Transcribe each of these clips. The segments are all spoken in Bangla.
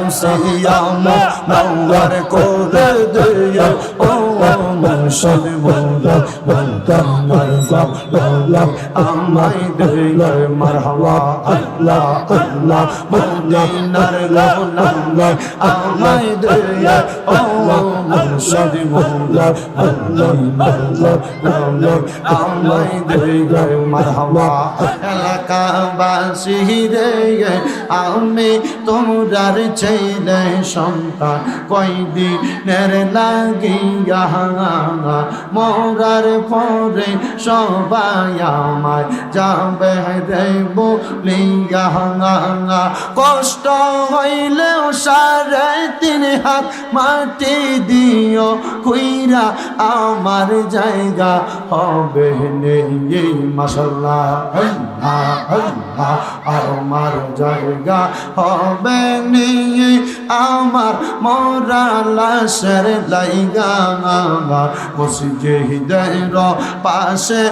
গাউসিয়াম নওয়ার করে দে ও মুর্শিদ মোরা বন্দার গলা আমায় দে মারহাবা আল্লাহ আল্লাহ মদিনার লোনা আমায় দে ও মুর্শিদ মোরা বন্দার গলা আমায় দে মারহাবা এলাকাবাসী রে আমি তোমরার ছেলে সন্তান কয়দিনের লাগিয়া মরার পরে সবাই আমায় যাবে রে বলিয়া কষ্ট হইলেও সাড়ে তিন হাত মাটি দিও, কুইরা আমার জায়গা হবে নেই আল্লাহ আমার জায়গা হবে নেই নিয়ে আমার মোরা লাশের লাইগা মসজিদের পাশে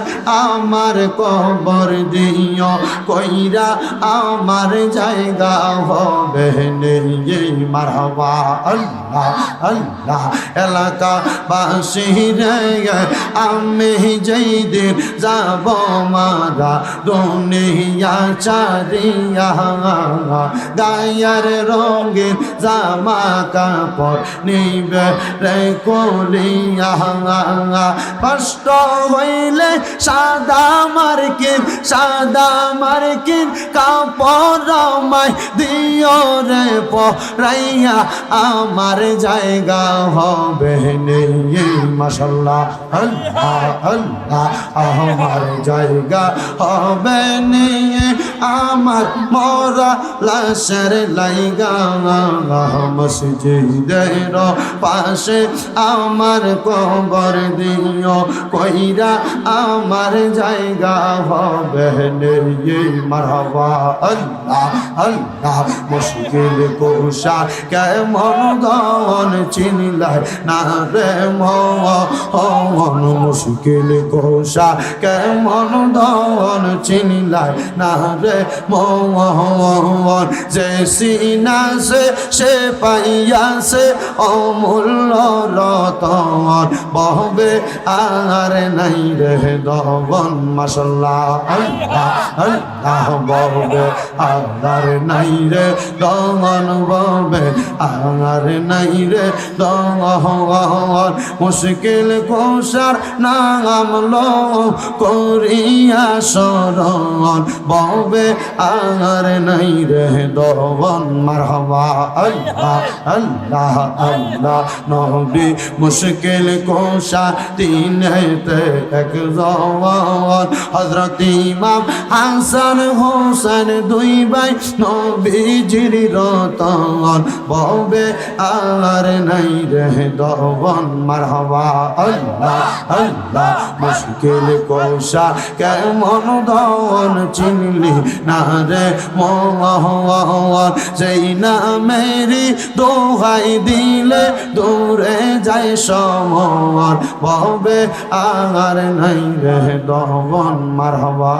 আমার কবর দিও, কইরা আমার জায়গা হবে নেই। মারহাবা, আল্লাহ আল্লাহ এলাকা বাসী আমি যেই দিন যাব মারা দুনিয়া চারিয়া গায়ের রঙের জামা কাপড় নিবে রে কলিয়া কষ্ট হইলে সাদা মার্কিন সাদা মার্কিন কাপড় আমায় দিও রে পরাইয়া। আমার জায়গা হবে নেই মাসাল্লাহ আল্লাহ আল্লাহ, আমার জায়গা হবে নেই। আমার মরা লাশের লাইগা মসজিদের পাশে আমার কবর দিও, কইরা আমার জায়গা হবে নেই। মারহাবা, আল্লাহ আল্লাহ, মুশকিল কোষা কেমন গন চিনলাই না রে মন মুশকিল কোষা কেমন দন চিনলাই না রে মন যে সিনা সে পাইয়াছে অমূল্য রতন। বহবে আর নাই রে দবন আল্লাহ বহবে আর নাই রে দমন বহবে আর নাই রে দমন মুশকিল কোষার নাম লো করিয়া শরণ, বহবে আর নাই রে দবন মারহাবা, আল্লাহ আল্লাহ আল্লাহ। নবী মুশকিল কোষা তিনেতে এক জওয়ান। হযরত ইমাম হাসান হোসেন দুই ভাই, নবীজির রতন। ববে আর নাই রে দবন মারহাবা, আল্লাহ আল্লাহ। মুশকিল কোষা কেমন দন চিনলি? না রে সেই না মেরি দোহাই দিলে দূরে যায় সমর ববে আর নাই রে দবন মারহাবা।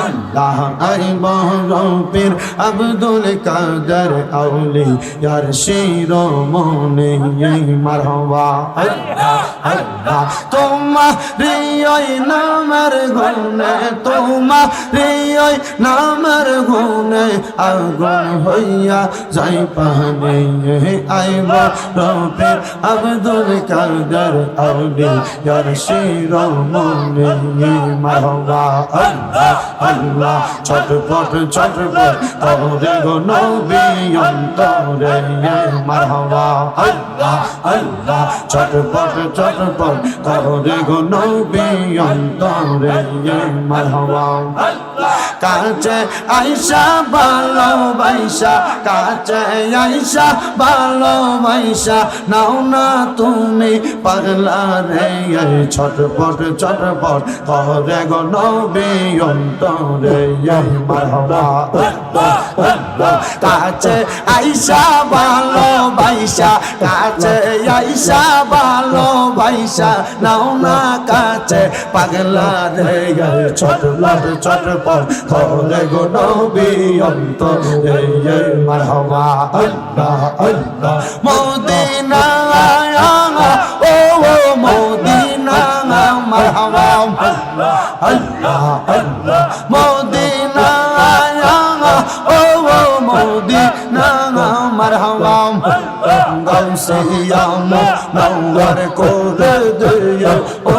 আল্লাহ আই আব্দুল কাদের আউলি, ইয়ার শিরোমণি মারহাবা। আল্লাহ আল্লাহ, তোমার রিয়ই নামের গুণে তোমার রিয়ই নামের গুণে আগুন হইয়া যাই পাহানে আইব রপীর আব্দুল কাদের আউলি ইয়ার শিরোমণি মারহাবা আল্লাহ আল্লাহ, ছটপট ছটপট তোরে গো নবী অন্তরে। মারহাবা আল্লাহ আল্লাহ, ছটপট ছটপট তোরে গো নবী অন্তরে। মারহাবা কাছে আইসা ভালোবাইসা কাছে আইসা ভালোবাইসা নাও না তুমি পাগলা রে ছটপট ছটপট করে গো নবী অন্তরে। কাছে আইসা ভালোবাইসা কাছে আইসা ভালোবাইসা নাও না কাছে পাগলা রে ছটপট ছটপট করে গো নবী অন্তরে মারহাবা, আল্লাহ আল্লাহ। মদিনা ও ও মদিনা মারহাবা, আল্লাহ আল্লাহ আল্লাহ। মদিনা ও ও মদিনা মারহাবা গাউসে ইয়াম নওয়ার করে দে ও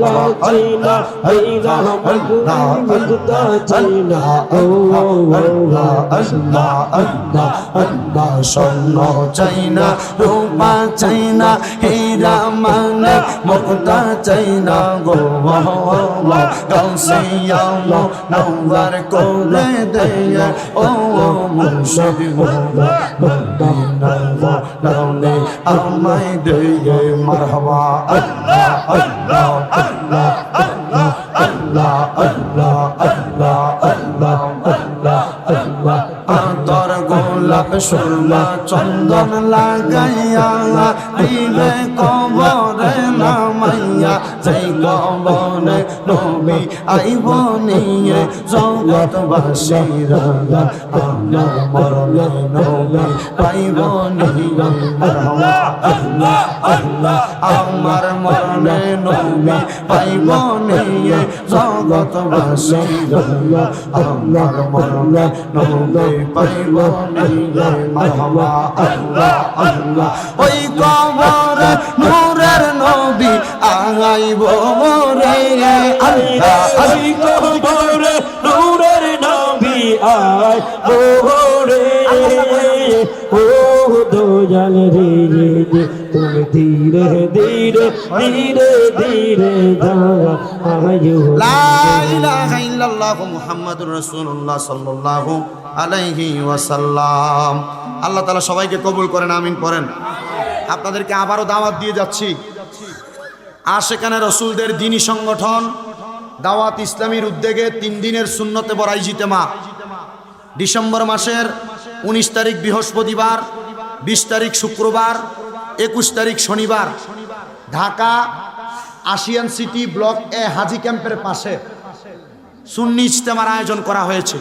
गा चीना हैगा अल्ला अल्ला चीना अल्ला अल्ला अल्ला अल्ला अल्ला सोनो चीना रूपा चीना हीरा मा মানে মুক্তা চাইনা গো। গাউসিয়াম নওয়ার কোলে দেয়। ও মুর্শিদ মোলা মদিনা নামে আমায় দেয়। মারহাবা, আল্লাহ আল্লাহ আল্লাহ আল্লাহ আল্লাহ আল্লাহ আল্লাহ আল্লাহ আল্লাহ আল্লাহ। আতর গোলাপ সুরমা চন্দন লাগাইয়া দিবে 在贼浪 কবরে নবী আইব নিয়ে জগৎবাসীরা আমার মরণে নবী পাইব নিয়ে আমার মরণে নবী পাইব নিয়ে জগৎবাসীরা আমার মরণে নবী পাইব নিয়ে ওই কবরে নূরের নবী আইব আল্লাহ ওই কবরে নূরের নবী আয় ওরে ও দোজান রে রে রে তুমি ধীরে ধীরে ধীরে ধীরে যাওয়া আয়ো লা ইলাহা ইল্লাল্লাহ মুহাম্মাদুর রাসূলুল্লাহ সাল্লাল্লাহু আলাইহি ওয়াসাল্লাম আল্লাহ সবাইকে কবুল করেন, আমিন করেন আপনাদেরকে আবারও দাওয়াত দিয়ে যাচ্ছি। আশেকানে রসুলদের দিনী সংগঠন, দাওয়াত ইসলামীর উদ্যোগে তিন দিনের সুন্নতে বড়াই জিতেমা ডিসেম্বর মাসের উনিশ তারিখ বৃহস্পতিবার, বিশ তারিখ শুক্রবার, একুশ তারিখ শনিবার। Dhaka Ashiyan city block A হাজি ক্যাম্পের পাশে সুন্নি ইজতেমার আয়োজন করা হয়েছে।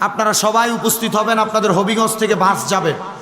আপনারা সবাই উপস্থিত হবেন, আপনাদের হবিগঞ্জ থেকে বাস যাবে।